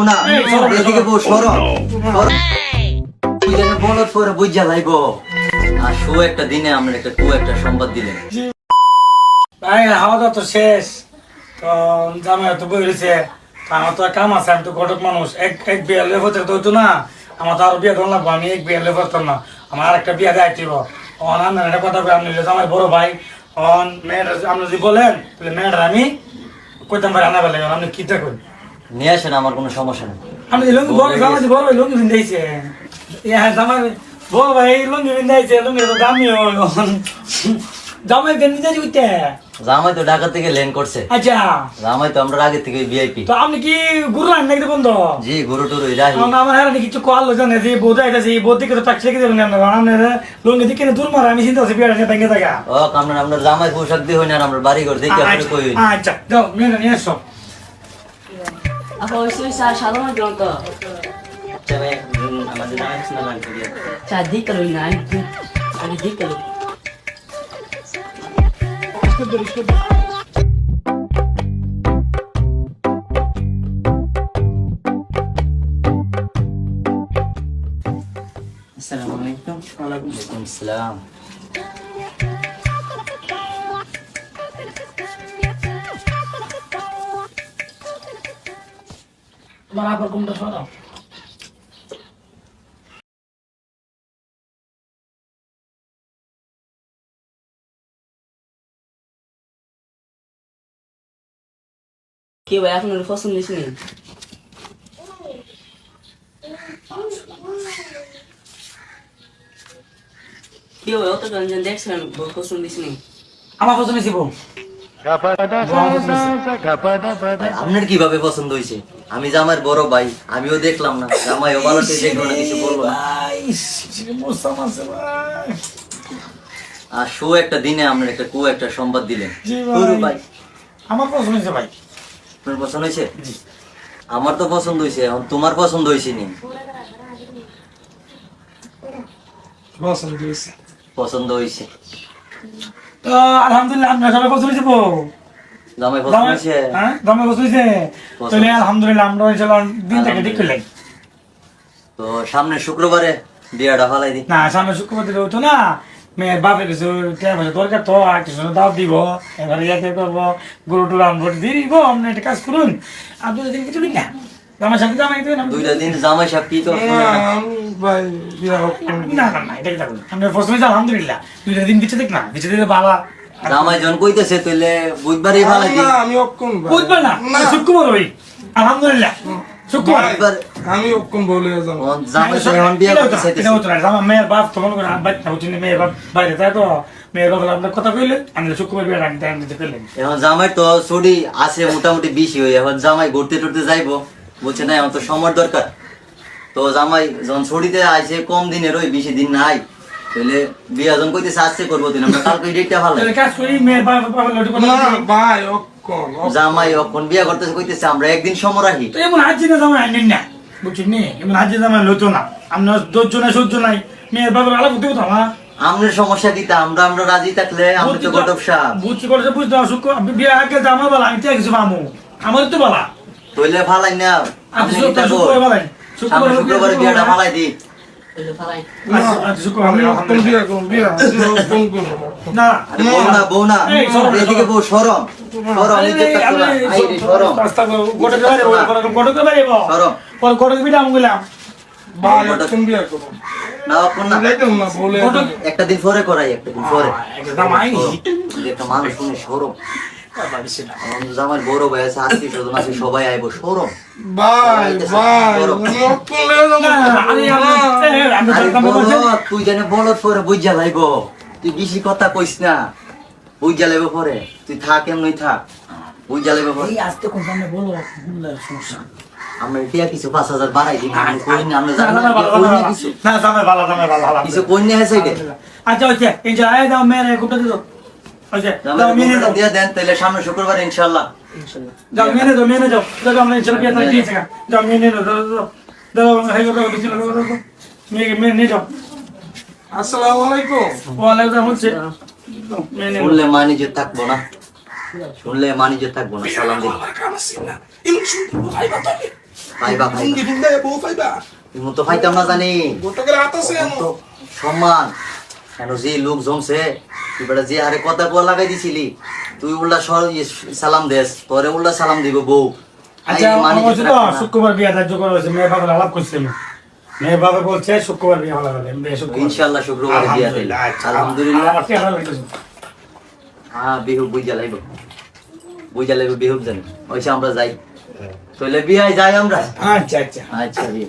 বউ না এদিকে বউ বলত পরে বুঝা লাইব আর শো একটা দিনে আমরা একটা কু একটা সংবাদ দিলেন। ভাই হাওয়া তো শেষ। তো জামাই তো বই রয়েছে। আমার তো কাম আছে আমি তো ঘটক মানুষ। এক এক বিয়ে তো হইতো না। আমার তো আরও বিয়ে ধরুন লাগবো আমি এক বিয়ে করতাম না। আমার আর একটা বিয়ে দেয় দিব অন একটা কথা আপনি আমার বড় ভাই। অন মেয়েটা আপনি যদি বলেন তাহলে মেয়েটা আমি কইতাম পারি আনা বেলা আপনি কি দেখুন নিয়ে আসেন আমার কোনো সমস্যা নেই। আমি লুঙ্গি বড় জামাই বড় লুঙ্গি বিন্দাইছে ইয়া জামাই বড় ভাই লুঙ্গি বিন্দাইছে লুঙ্গি তো দামি হয় জামাই বিন্দাইছে উঠতে জামাই তো ঢাকা থেকে লেন করছে। আচ্ছা। জামাই তো আমরা আগে থেকে ভিআইপি তো আপনি কি গুরু আন নাকি বন্ধ? জি গরু টুরু আমার আমার হেরানি কিছু কল জানে যে বোধ আইতাছে এই বোধ দিকে তো টাকছে কি দেবেন আমরা আপনার লুঙ্গি দিকে দূর মারা আমি চিন্তা করছি বিয়ার ভেঙে থাকা। ও আমরা আমরা জামাই পোশাক দিয়ে হই না আমরা বাড়ি ঘর দেখে আপনি কই হই আচ্ছা নিয়ে নিয়ে এসো আপা ওই সুই স্যার সাধারণ জন তো আমাদের জামাই শুনে লাগছে চা দিক করি না আমি দিক করি আসসালামু আলাইকুম ওয়ালাইকুম আসসালাম তোমার আবার কোনটা শোনাও কি ভাই এখন ওর পছন্দ দিস নি কি ভাই অত জন দেখছিলেন পছন্দ দিস নি আমার পছন্দ বউ। আপনার কীভাবে পছন্দ হয়েছে? আমি জামাইয়ের বড় ভাই আমিও দেখলাম না। জামাইও ভালো দেখল না কিছু বলব আর শো একটা দিনে আমরা একটা কু একটা সংবাদ দিলেন। ভাই। আমার পছন্দ হয়েছে ভাই। আপনার পছন্দ হয়েছে? আমার তো পছন্দ হয়েছে এখন তোমার পছন্দ হয়েছে নি? পছন্দ হয়েছে। পছন্দ হয়েছে। তো আলহামদুলিল্লাহ আপনার সবাই পছন্দ হয়েছে জামাই পছন্দ হয়েছে। হ্যাঁ দমে পছন্দ হয়েছে। তাহলে আলহামদুলিল্লাহ আমরা ইনশাল্লাহ দিন ঠিক করলেন তো সামনে শুক্রবারে বিয়াটা ফালাই দি। না সামনে শুক্রবার দিলে না। মেয়ের বাপের কিছু টাকা পয়সা দরকার তো আর কিছু দাও দিব। এবারে ইয়াকে করব গরু টুরু আমরো দিয়ে দিব আপনি একটা কাজ করুন। আর দুটো দিন কিছু না। জামাই দেবেন আমি- দুইটা দিন জামাই সাহেব কি তো শুনে না। না না না এটা থাকুন আমরা প্রথমে আলহামদুলিল্লাহ। দুইটা দিন বিচ্ছে দেখ না বিচ্ছে দিলে ভালো জামাই জন কইতেছে তাহলে বুধবারই ফালাই দি আমি অক্ষম ভাই। না শুক্রবার ওই। আলহামদুলিল্লাহ। শুক্রবার। আমি অক্ষম বলে যাব। জামাই সাহেব বিয়ে করতে চাইতেছে। এটা হতো না মেয়ের বাপ মেয়ের বাইরে তাই তো। মেয়ের আপনার কথা কইলে আমি শুক্রবার বিয়ে রাখতে আমি দিতে পেলেন এখন জামাই তো ছুটি আছে মোটামুটি বেশি হয়ে এখন জামাই ঘুরতে টুরতে যাইবো। বলছে না আমার তো সময় দরকার। তো জামাই যখন ছুটিতে আইছে কম দিনের ওই বেশি দিন নাই। তাহলে বিয়া যখন কইতেছে আজকে করব দিন আমরা কালকে ডেটটা ভালো। ভাই। জামাই এখন বিয়া করতেছে কইতেছে আমরা একদিন সময় রাখি। তো এমন হাজি না জামাই আনেন না বুঝছেন নি? এমন হাজি জামাই লইতো না। আপনার ধৈর্য না সহ্য নাই। মেয়ের বাবার আলাপ করতে কথা আমার সমস্যা দিতে আমরা আমরা রাজি থাকলে আমরা তো গটব বুঝছি করে বুঝতে পারছ বিয়ে আগে জামা বলা আমি তো কিছু পামু আমার তো বলা। তইলে ফালাই না। আপনি কি শুক্রবার থাকো বলেন সামনে শুক্রবারে বিয়াটা ফালাই। দি। একটা দিন পরে করাই একটা দিন পরে। একটা মানুষ শুনে সরম আমার বড় ভাই আছে আত্মীয় স্বজন আছে সবাই আইবো সরম ভাই ভাই বলো তুই জানে বলত পরে বুঝা লাইব তুই বেশি কথা কইস না। বুঝা লাইব পরে। তুই থাক এমনি থাক। বুঝা লাইব পরে। আমরা এটা কিছু পাঁচ হাজার বাড়াই দিই আমি কই না আমরা জানি না কই না কিছু। কিছু কই না গে আচ্ছা এই যে আয় দাও মেরে কুটা দিও। সামনে শুক্রবার আমরা আসসালামু আলাইকুম। ওয়ালাইকুম হচ্ছে শুনলে মানিজে থাকব না। শুনলে মানিজে থাকব না। সালাম দিন তো না জানি। সম্মান। কেন যে লোক জমছে তুই বেটা যে হারে কথা কোয়া লাগাই দিছিলি তুই উল্টা সর ইয়ে সালাম দেস তোরে উল্টা সালাম দিব বউ। আচ্ছা। শুক্রবার বিয়ে ধার্য করা হয়েছে বাবার আলাপ করছি আমি। মেয়ের বাবা বলছে শুক্রবার বিয়ে ভালো হবে বিয়ে শুক্রবার। বিয়া আলহামদুলিল্লাহ, আচ্ছা। হ্যাঁ বিহু বুঝা লাগবে বুঝা লাগবে বিহু জানি। ওইসে আমরা যাই। তাহলে বিয়ায় যাই আমরা। আচ্ছা আচ্ছা। আচ্ছা বিয়ে।